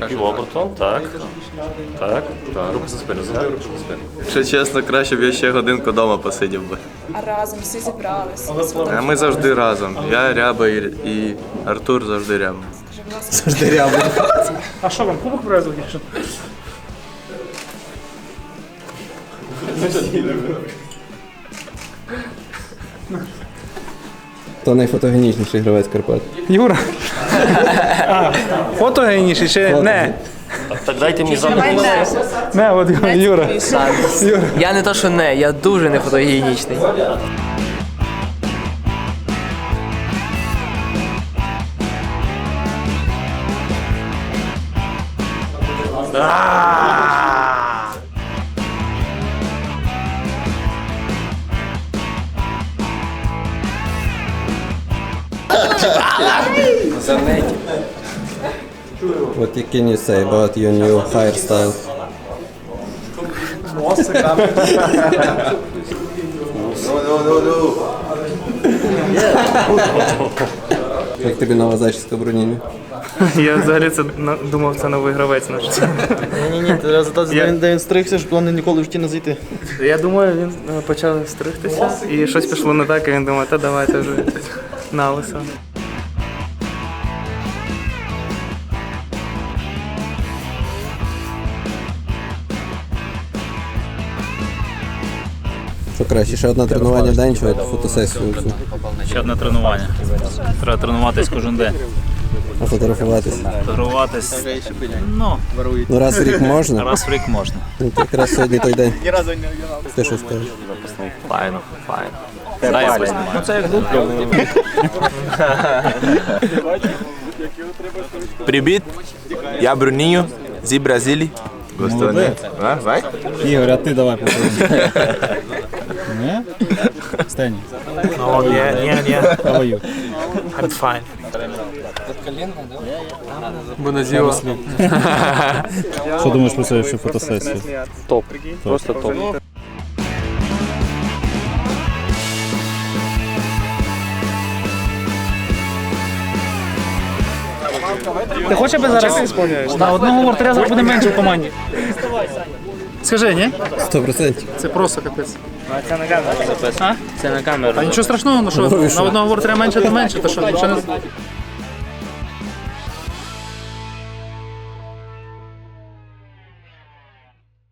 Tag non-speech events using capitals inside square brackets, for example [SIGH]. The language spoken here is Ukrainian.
Антон, так. Так, так, руку за спину, загай руку за спину. Якщо чесно, краще б я ще годинку вдома посидів би. А разом всі зібрались. А ми завжди разом. Я ряба і, і Артур завжди рядом. Скажи, будь ласка, Завжди ряба. А що вам, кубок привезли? чи що? Хто найфотогенічніший гравець Карпат? Юра. А, фотогенічний чи не? Так дайте мені задом. не. Не, от Юра. Я не то, що не, я дуже не фотогенічний. What can you say about your new hairstyle? Як тобі нова зачіска Бруніні? Я взагалі це на- думав, це новий гравець наш. Ні, ні, задати, де він- де він стригся, щоб вони ніколи в житті не зайти. Я думаю, він е, почав стригтися і щось пішло не так, і він думає, та давайте вже на лисо. Що краще, ще одне тренування в день чи от фотосесію? Ще одне тренування. Треба тренуватись кожен день. А фотографуватися? Тренуватись ну, Ну раз в рік можна? раз в рік можна. Ну то якраз сьогодні той день. Ти що скажеш? Файно, файно. Дай я познімаю. Ну це як група. Привіт, я Бруніньо зі Бразилії. Гостовне. А, vai? Ігор, а ти давай попробуй. Не? Стені. О, ні, ні, ні. Давай. I'm fine. Що [LAUGHS] думаєш про свою фотосесію? Топ. Просто топ. Ти хочеш, аби зараз на одного вратаря зараз буде менше в команді? Скажи, ні? Сто процентів. Це просто капець. Це на камеру. Це на камеру. Та нічого страшного, ну що, на одного вратаря менше, то менше, то що, нічого не...